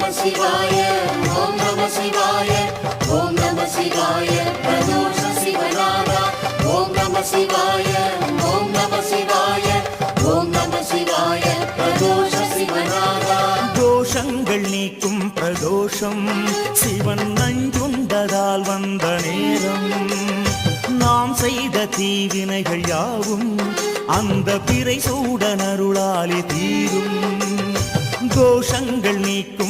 நம சிவாய ஓம் நம சிவாய ஓம் நம சிவாய பிரதோஷ சிவநாதா. ஓம் நம சிவாய ஓம் நம சிவாய ஓம் நம சிவாய பிரதோஷ சிவநாதா. தோஷங்கள் நீக்கும் பிரதோஷம் சிவன் நஞ்சுண்டதால் வந்த நேரம். நாம் செய்த தீவினைகள் யாவும் அந்த பிறை சூடனருளாலே தீரும். தோஷங்கள் நீக்கும்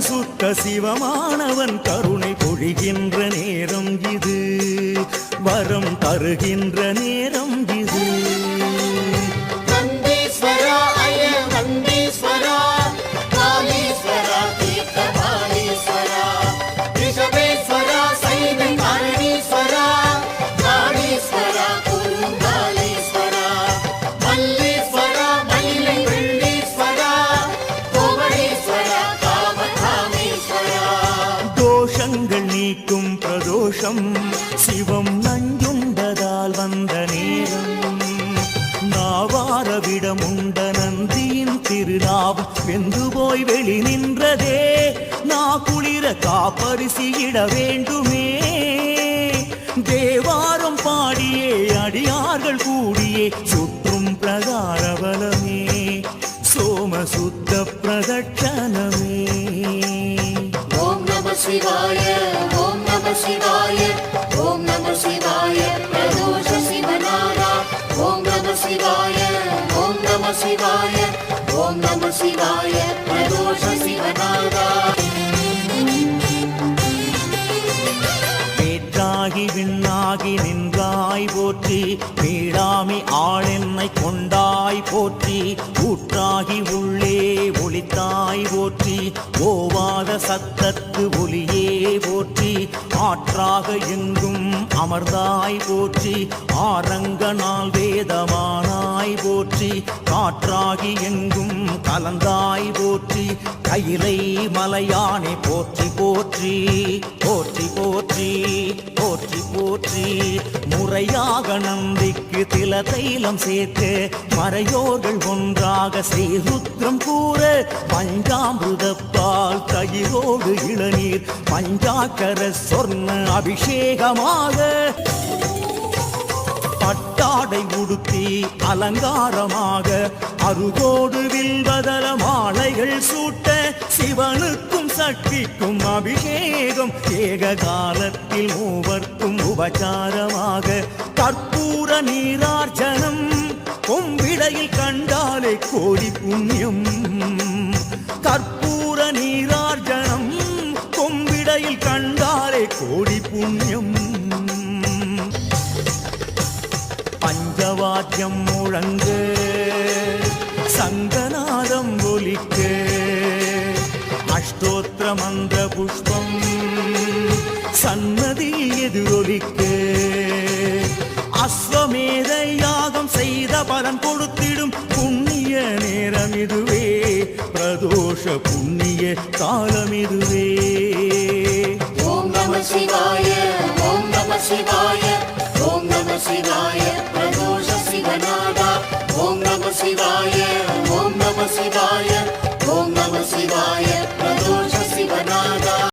சுத்த சிவமானவன் கருணை பொழிகின்ற நேரம் இது. வரம் தருகின்ற நேரம் இது. நேரம் சிவம் நஞ்சுண்டதால் வந்த நேரம். நாவாரவிடம் உண்ட நந்தியின் திருநாவம் வெந்து போய் வெளி நின்றதே. நா குளிர காப்பரிசியிட வேண்டுமே. தேவாரம் பாடியே அடியார்கள் கூடியே சுற்றும் பிரகார பலமே சோம சுத்த பிரதட்சணமே. ஓம் நம சிவாய நம சிவாய ஓம் நம சிவாய பிரதோஷ சிவநாதா. ஓம் நம சிவாய ஓம் நம சிவாய ஓம் நம சிவாய பிரதோஷ சிவநாதா. வேற்றாகி விண்ணாகி நின்றாய் போற்றி. மீளாமி ஆளென்னை கொண்டாய் போற்றி. ஊற்றாகி உள்ளே ஒளித்தாய் போற்றி. ஓவாத சத்தத்து ஒளியே போற்றி. ஆற்றாக எங்கும் அமர்ந்தாய் போற்றி. ஆரங்க நாள் வேதமானாய் போற்றி. காற்றாகி எங்கும் கலந்தாய் போற்றி. கையிலை மலையானை போற்றி போற்றி போற்றி போற்றி போற்றி. போற்றி முறையாக நந்திக்கு தில தைலம் சேர்த்து மறையோர்கள் ஒன்றாக செய்ருத்ரம் கூற பஞ்சாமிருதப்பால் தயிரோடு இளநீர் பஞ்சாக்கர சொர்ண அபிஷேகமாக. பட்டாடை உடுத்தி அலங்காரமாக அருகோடு வில்வதல மாலைகள் சூட்ட சிவனுக்கு சக்திக்கும் அபிஷேகம் ஏக காலத்தில் மூவர்க்கும் உபச்சாரமாக கற்பூர நீரார்ச்சனம் கொம்பிடையில் கண்டாலே கோடி புண்ணியம். கற்பூர நீரார்ச்சனம் கொம்பிடையில் கண்டாலே கோடி புண்ணியம். பஞ்சவாத்தியம் முழங்கு சங்கநாதம் ஒலிக்க அஷ்டோத்திர மந்திர புஷ்பம் சன்னதி எதிரொலிக்க அஸ்வமேத யாகம் செய்த பலன் கொடுத்திடும் புண்ணிய நேரம் இதுவே பிரதோஷ புண்ணிய காலம் இதுவே ஓம் நம சிவா